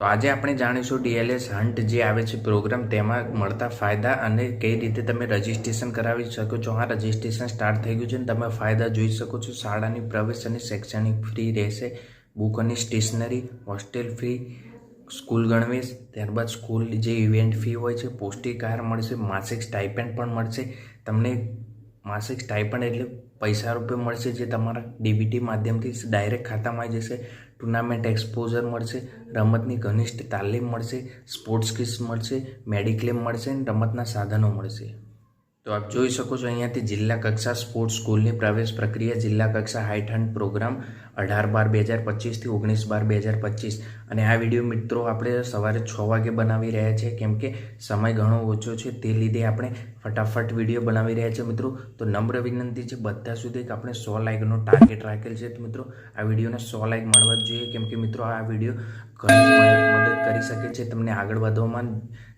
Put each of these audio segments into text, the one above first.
તો આજે આપણે જાણીશું ડીએલએસ હન્ટ જે આવે છે પ્રોગ્રામ, તેમાં મળતા ફાયદા અને કઈ રીતે તમે રજિસ્ટ્રેશન કરાવી શકો છો. હા, રજિસ્ટ્રેશન સ્ટાર્ટ થઈ ગયું છે અને તમે ફાયદા જોઈ શકો છો. શાળાની પ્રવેશ અને શૈક્ષણિક ફ્રી રહેશે. બુક અને સ્ટેશનરી હોસ્ટેલ ફ્રી સ્કૂલ ગણવેશ. ત્યારબાદ સ્કૂલ જે ઇવેન્ટ ફી હોય છે, પૌષ્ટિક આહાર મળશે, માસિક સ્ટાઇપેન્ડ પણ મળશે. તમને માસિક સ્ટાઇપેન્ડ એટલે પૈસા રૂપે મળશે જે તમારા ડીબીટી માધ્યમથી ડાયરેક્ટ ખાતામાં આવી જશે. ટુર્નામેન્ટ એક્સપોઝર મળશે, રમતની ઘનિષ્ઠ તાલીમ મળશે, સ્પોર્ટ્સ કિટ્સ મળશે, મેડિક્લેમ મળશે અને રમતના સાધનો મળશે. તો આપ જોઈ શકો છો અહીંયાથી જિલ્લા કક્ષા સ્પોર્ટ્સ સ્કૂલની પ્રવેશ પ્રક્રિયા જિલ્લા કક્ષા હાઇટ હન્ટ પ્રોગ્રામ અઢાર બાર બે હજાર પચીસથી ઓગણીસ બાર બે હજાર પચીસ. અને આ વીડિયો મિત્રો આપણે સવારે છ વાગે બનાવી રહ્યા છે. કેમ કે સમય ઘણો ઓછો છે, તે લીધે આપણે ફટાફટ વીડિયો બનાવી રહ્યા છે મિત્રો. તો નમ્ર વિનંતી છે, બધા સુધી કે આપણે સો લાઇકનો ટાર્ગેટ રાખેલ છે. મિત્રો, આ વિડીયોને સો લાઇક મળવા જ જોઈએ. કેમ કે મિત્રો, આ વીડિયો ઘણી મદદ કરી શકે છે તમને આગળ વધવામાં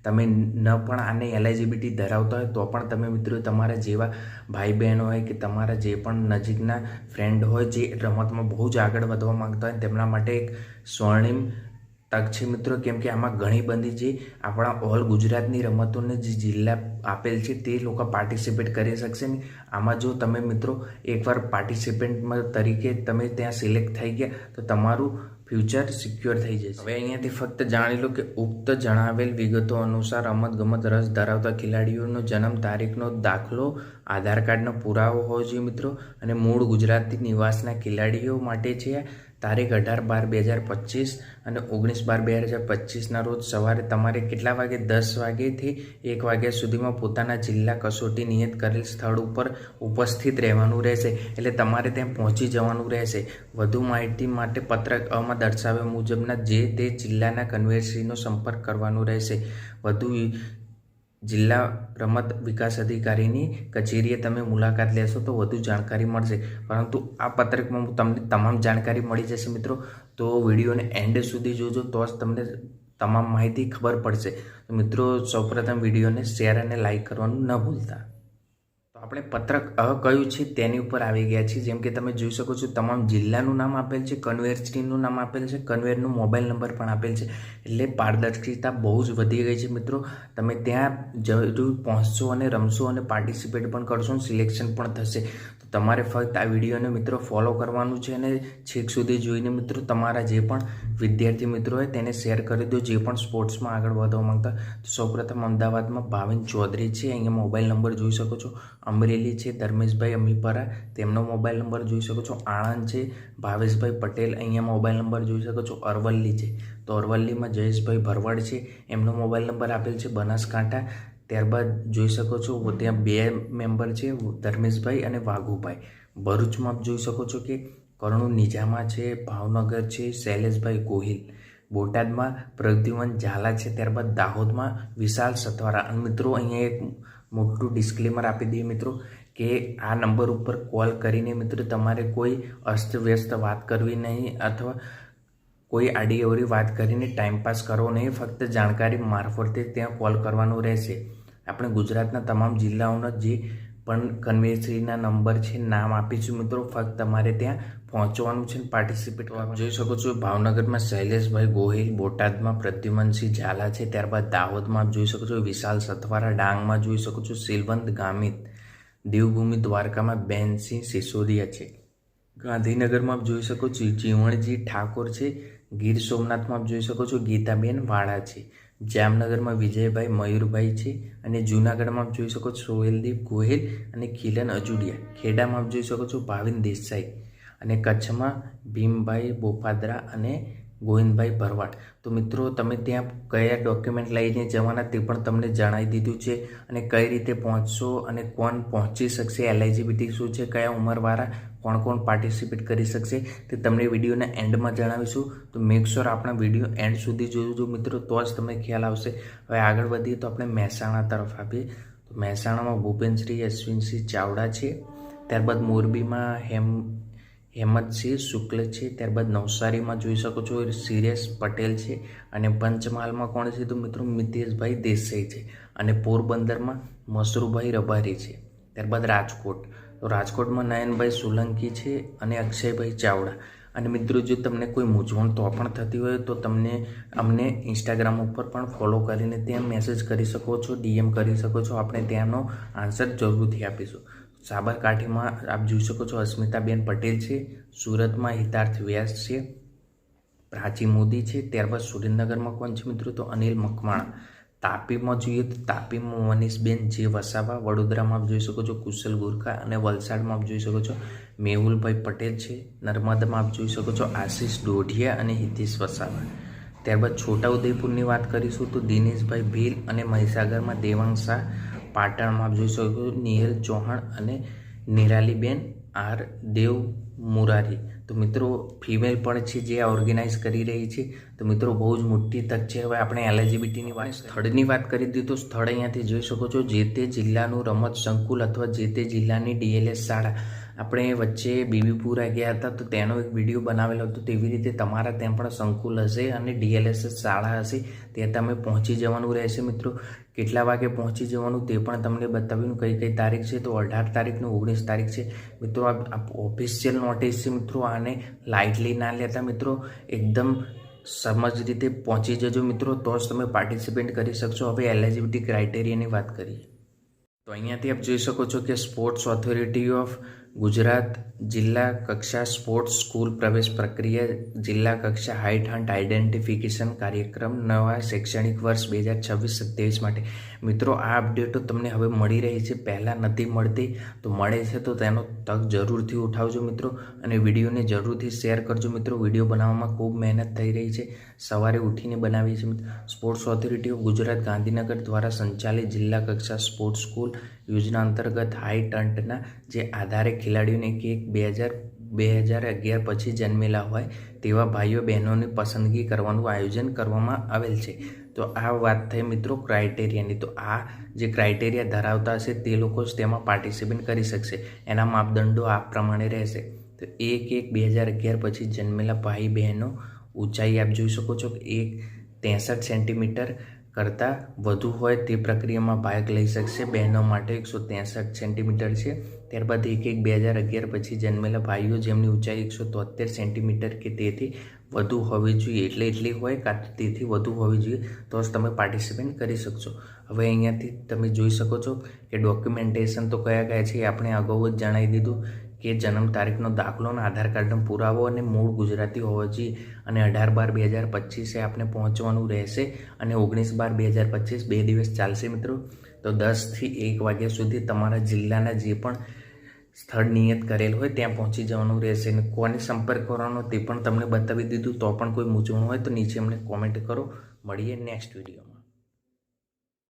તમે ન પણ આને એલિજિબિલિટી ધરાવતા હોય તો પણ તમે મિત્રો તમારા જેવા ભાઈ બહેન હોય કે તમારા જે પણ નજીકના ફ્રેન્ડ હોય જે રમતમાં બહુ જ આગળ વધવા માંગતા હોય તેમના માટે એક સ્વર્ણિમ તક છે મિત્રો. કેમ કે આમાં ઘણી બધી જે આપણા ઓલ ગુજરાતની રમતોને જે જિલ્લા આપેલ છે તે લોકો પાર્ટિસિપેટ કરી શકશે ને. આમાં જો તમે મિત્રો એકવાર પાર્ટિસિપેન્ટમાં તરીકે તમે ત્યાં સિલેક્ટ થઈ ગયા તો તમારું ફ્યુચર સિક્યોર થઈ જશે. હવે અહીંયાથી ફક્ત જાણી લો કે ઉક્ત જણાવેલ વિગતો અનુસાર રમતગમત રસ ધરાવતા ખેલાડીઓનો જન્મ તારીખનો દાખલો, આધાર કાર્ડનો પુરાવો હોવો જોઈએ મિત્રો, અને મૂળ ગુજરાતી નિવાસના ખેલાડીઓ માટે છે તારીખ અઢાર બાર બે હજાર પચીસ અને ઓગણીસ બાર બે હજાર પચીસના રોજ સવારે તમારે કેટલા વાગે દસ વાગ્યાથી એક વાગ્યા સુધીમાં પોતાના જિલ્લા કસોટી નિયત કરેલ સ્થળ ઉપર ઉપસ્થિત રહેવાનું રહેશે. એટલે તમારે ત્યાં પહોંચી જવાનું રહેશે. વધુ માહિતી માટે પત્રક અમાં દર્શાવ્યા મુજબના જે તે જિલ્લાના કન્વેન્સીનો સંપર્ક કરવાનો રહેશે. વધુ જિલ્લા રમત વિકાસ અધિકારીની કચેરીએ તમે મુલાકાત લેશો તો વધુ જાણકારી મળશે. પરંતુ આ પત્રકમાં તમને તમામ જાણકારી મળી જશે મિત્રો. તો વિડીયોને એન્ડ સુધી જોજો તો જ તમને તમામ માહિતી ખબર પડશે. મિત્રો, સૌપ્રથમ વિડીયોને શેર અને લાઇક કરવાનું ન ભૂલતા. તો આપણે પત્રક અ કયું છે તેની ઉપર આવી ગયા છીએ. જેમ કે તમે જોઈ શકો છો, તમામ જિલ્લાનું નામ આપેલ છે કન્વેર સ્ટીનનું નામ આપેલ છે કન્વેરનું મોબાઈલ નંબર પણ આપેલ છે. એટલે પારદર્શિતા બહુ જ વધી ગઈ છે મિત્રો. તમે ત્યાં જરૂર પહોંચશો અને રમશો અને પાર્ટિસિપેટ પણ કરશો સિલેક્શન પણ થશે. તમારે ફક્ત આ વિડીયોને મિત્રો ફોલો કરવાનું છે અને છેક સુધી જોઈને મિત્રો તમારા જે પણ વિદ્યાર્થી મિત્રો હોય તેને શેર કરી દો, જે પણ સ્પોર્ટ્સમાં આગળ વધવા માંગતા તો સૌપ્રથમ અમદાવાદમાં ભાવિન ચૌધરી છે, અહીંયા મોબાઈલ નંબર જોઈ શકો છો. અમરેલી છે, ધર્મેશભાઈ અમીપરા, તેમનો મોબાઈલ નંબર જોઈ શકો છો. આણંદ છે, ભાવેશભાઈ પટેલ, અહીંયા મોબાઈલ નંબર જોઈ શકો છો. અરવલ્લી છે. તો અરવલ્લીમાં જયેશભાઈ ભરવાડ છે, એમનો મોબાઈલ નંબર આપેલ છે બનાસકાંઠા. ત્યારબાદ જોઈ શકો છો ત્યાં બે મેમ્બર છે ધર્મેશભાઈ અને વાઘુભાઈ. ભરૂચમાં જોઈ શકો છો કે કરણુ નિજામા છે, ભાવનગર છે, શૈલેષભાઈ ગોહિલ. બોટાદમાં પ્રદ્યુમન ઝાલા છે, ત્યારબાદ દાહોદમાં વિશાલ સથવારા. અને મિત્રો, અહીંયા એક મોટું ડિસ્ક્લેમર આપી દઈએ મિત્રો, કે આ નંબર ઉપર કોલ કરીને મિત્રો તમારે કોઈ અસ્તવ્યસ્ત વાત કરવી નહીં, અથવા કોઈ આડી અવરી વાત કરીને ટાઈમપાસ કરવો નહીં ફક્ત જાણકારી મારફતે ત્યાં કોલ કરવાનો રહેશે. આપણે ગુજરાતના તમામ જિલ્લાઓના જે પણ કન્વેન્સરીના નંબર છે નામ આપીશું મિત્રો ફક્ત તમારે ત્યાં પહોંચવાનું છે પાર્ટિસિપેટ જોઈ શકો છો ભાવનગરમાં શૈલેષભાઈ ગોહિલ બોટાદમાં પ્રદ્યુમનસિંહ ઝાલા છે ત્યારબાદ દાહોદમાં જોઈ શકો છો વિશાલ સથવારા ડાંગમાં જોઈ શકો છો સિલવંત ગામિત દેવભૂમિ દ્વારકામાં બેનસિંહ સિસોદિયા છે. ગાંધીનગરમાં જોઈ શકો છો જીવણજી ઠાકોર છે ગીર સોમનાથમાં આપ જોઈ શકો છો ગીતાબેન વાળા છે. જામનગરમાં વિજયભાઈ મયુરભાઈ છે અને જૂનાગઢમાં જોઈ શકો છો સોહેલદીપ ગોહિલ અને ખીલન અજુડિયા. ખેડામાં આપ જોઈ શકો છો ભાવિન દેસાઈ અને કચ્છમાં ભીમભાઈ બોપાદરા અને ગોવિંદભાઈ ભરવાડ. તો મિત્રો, તમે ત્યાં કયા ડોક્યુમેન્ટ લઈને જવાના તે પણ તમને જણાવી દીધું છે અને કઈ રીતે પહોંચશો અને કોણ પહોંચી શકશે, એલિજિબિલિટી શું છે, કયા ઉંમરવાળા, કોણ કોણ પાર્ટિસિપેટ કરી શકશે તે તમને વિડીયોના એન્ડમાં જણાવીશું. તો મેક શ્યોર આપણા વીડિયો એન્ડ સુધી જોજો મિત્રો, તો જ તમને ખ્યાલ આવશે. હવે આગળ વધીએ તો આપણે મહેસાણા તરફ આપીએ તો મહેસાણામાં ભૂપેન્દ્રસિંહ અશ્વિનસિંહ ચાવડા છે. ત્યારબાદ મોરબીમાં હેમ હેમંતસિંહ શુક્લ છે, ત્યારબાદ નવસારીમાં જોઈ શકો છો સિરેશ પટેલ છે અને પંચમહાલમાં કોણ છે તો મિત્રો મિતેશભાઈ દેસાઈ છે અને પોરબંદરમાં મસરૂભાઈ રબારી છે. ત્યારબાદ રાજકોટ. તો રાજકોટમાં નયનભાઈ સોલંકી છે અને અક્ષયભાઈ ચાવડા. અને મિત્રો જો તમને કોઈ મૂંઝવણ તો પણ થતી હોય તો તમને અમને ઇન્સ્ટાગ્રામ ઉપર પણ ફોલો કરીને ત્યાં મેસેજ કરી શકો છો ડીએમ કરી શકો છો. આપણે ત્યાંનો આન્સર જરૂરથી આપીશું. સાબરકાંઠીમાં આપ જોઈ શકો છો અસ્મિતાબેન પટેલ છે, સુરતમાં હિતાર્થ વ્યાસ છે, પ્રાચી મોદી છે, ત્યારબાદ સુરેન્દ્રનગરમાં કોણ છે મિત્રો? તો અનિલ મકવાણા. તાપીમાં જોઈએ તો તાપીમાં મનીષબેન જે વસાવા, વડોદરામાં આપ જોઈ શકો છો કુશલ ગુરખા અને વલસાડમાં આપ જોઈ શકો છો મેહુલભાઈ પટેલ છે, નર્મદામાં આપ જોઈ શકો છો આશીષ દોઢિયા અને હિતેશ વસાવા. ત્યારબાદ છોટાઉદેપુરની વાત કરીશું તો દિનેશભાઈ ભીલ અને મહીસાગરમાં દેવાંગ શાહ પાટણમાં જોઈ શકો નિહેલ ચૌહાણ અને નિરાલીબેન આર દેવ મુરારી. તો મિત્રો, ફિમેલ પણ છે જે ઓર્ગેનાઇઝ કરી રહી છે. તો મિત્રો, બહુ જ મોટી તક છે. હવે આપણે એલિજિબિલિટીની વાત, સ્થળની વાત કરી દીધી તો સ્થળ અહીંયાથી જોઈ શકો છો. જે તે જિલ્લાનું રમત સંકુલ અથવા જે તે જિલ્લાની ડીએલએસ શાળા. આપણે વચ્ચે બીબીપુરા ગયા હતા, તો તેનો એક વીડિયો બનાવેલો હતો. તેવી રીતે તમારા ત્યાં પણ સંકુલ હશે અને ડીએલએસએસ શાળા હશે. ત્યાં તમે પહોંચી જવાનું રહેશે મિત્રો. કેટલા વાગે પહોંચી જવાનું તે પણ તમને બતાવ્યું. કઈ કઈ તારીખ છે? તો અઢાર તારીખનું ઓગણીસ તારીખ છે. મિત્રો, આ ઓફિશિયલ નોટિસ છે મિત્રો, આને લાઇટલી ના લેતા મિત્રો. એકદમ સમજ રીતે પહોંચી જજો મિત્રો, તો જ તમે પાર્ટિસિપેટ કરી શકશો. હવે એલિજિબિલિટી ક્રાઇટેરિયાની વાત કરીએ. તો અહીંયાથી આપ જોઈ શકો છો કે સ્પોર્ટ્સ ઓથોરિટી ઓફ ગુજરાત જિલ્લા કક્ષા સ્પોર્ટ્સ સ્કૂલ પ્રવેશ પ્રક્રિયા જિલ્લા કક્ષા હાઇટ હન્ટ આઇડેન્ટિફિકેશન કાર્યક્રમ નવા શૈક્ષણિક વર્ષ બે હજાર છવ્વીસ સત્યાવીસ માટે. મિત્રો, આ અપડેટો તમને હવે મળી રહી છે. પહેલાં નથી મળતી તો મળે છે તો તેનો તક જરૂરથી ઉઠાવજો મિત્રો અને વિડીયોને જરૂરથી શેર કરજો મિત્રો. વીડિયો બનાવવામાં ખૂબ મહેનત થઈ રહી છે. સવારે ઉઠીને બનાવી છે sports authority of Gujarat Gandhinagar દ્વારા સંચાલિત જિલ્લા કક્ષા સ્પોર્ટ્સ સ્કૂલ યોજના અંતર્ગત હાઈ ટન્ટના જે આધારે ખેલાડીઓને કે બે હજાર બે હજાર અગિયાર પછી જન્મેલા હોય તેવા ભાઈઓ બહેનોની પસંદગી કરવાનું આયોજન કરવામાં આવેલ છે. તો આ વાત થઈ મિત્રો ક્રાઇટેરિયાની. તો આ જે ક્રાઇટેરિયા ધરાવતા હશે તે લોકો જ તેમાં પાર્ટિસિપેટ કરી શકશે. એના માપદંડો આ પ્રમાણે રહેશે. તો એક એક બે હજાર અગિયાર પછી જન્મેલા ભાઈ બહેનો ઊંચાઈ આપ જોઈ શકો છો કે એક ત્રેસઠ સેન્ટીમીટર કરતાં વધુ હોય તે પ્રક્રિયામાં ભાગ લઈ શકશે. બહેનો માટે એકસો ત્રેસઠ સેન્ટીમીટર છે. ત્યારબાદ એક એક બે હજાર અગિયાર પછી જન્મેલા ભાઈઓ જેમની ઊંચાઈ એકસો તોતેર સેન્ટીમીટર કે તેથી વધુ હોવી જોઈએ, એટલે એટલી હોય કાં તો તેથી વધુ હોવી જોઈએ, તો જ તમે પાર્ટિસિપેટ કરી શકશો. હવે અહીંયાથી તમે જોઈ શકો છો કે ડોક્યુમેન્ટેશન તો કયા કયા છે એ આપણે અગાઉ જ જણાવી દીધું. કે જન્મ તારીખનો દાખલો અને આધાર કાર્ડનો પુરાવો અને મૂળ ગુજરાતી હોવો જોઈએ. અને અઢાર બાર બે હજાર પચીસે આપણે પહોંચવાનું રહેશે અને ઓગણીસ બાર બે હજાર પચીસ બે દિવસ ચાલશે મિત્રો. તો દસથી એક વાગ્યા સુધી તમારા જિલ્લાના જે પણ સ્થળ નિયત કરેલ હોય ત્યાં પહોંચી જવાનું રહેશે અને કોને સંપર્ક કરવાનો તે પણ તમને બતાવી દીધું તો પણ કોઈ મૂંઝવણ હોય તો નીચે અમને કોમેન્ટ કરો. મળીએ નેક્સ્ટ વિડીયોમાં